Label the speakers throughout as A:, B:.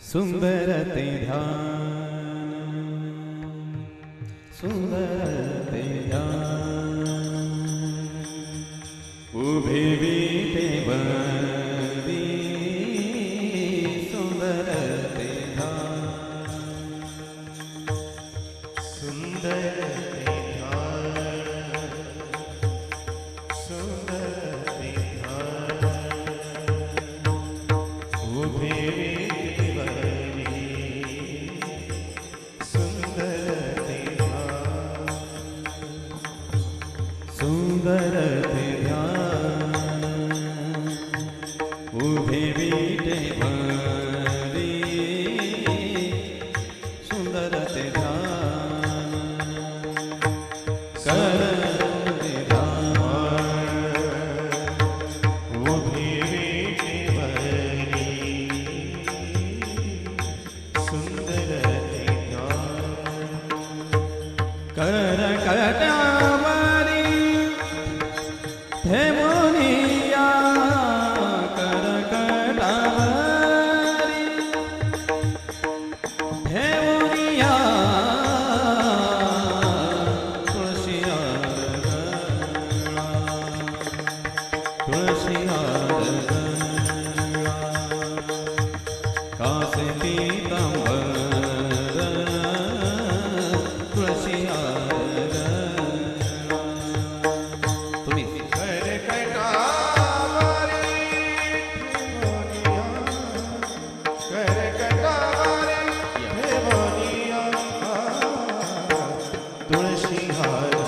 A: सुन्दरते धान सुन्दरते धान उभे
B: वीते वा Sir. तुलसी हार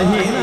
B: 아.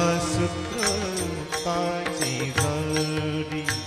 B: सुख
C: सुकृताची जोडी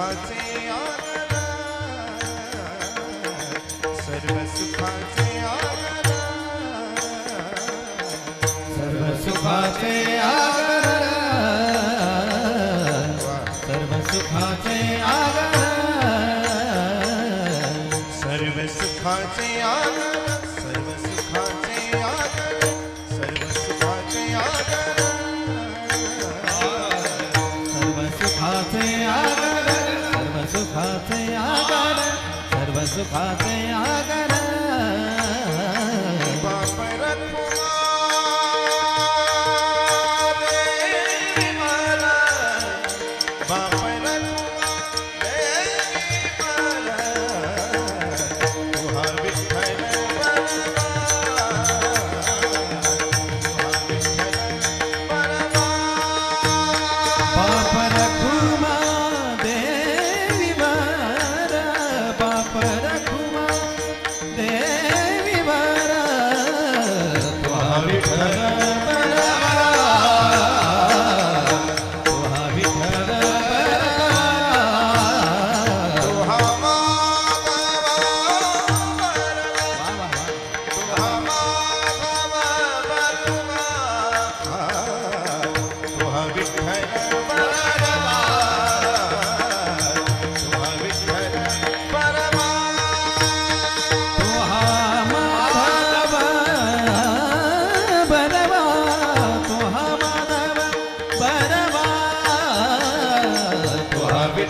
B: सुखाचे
C: सर्व सुखाचे
B: सर्व सुखाचे सर्व सुखाचे
C: सर्व सुखाचे सर्व सुखाचे आगर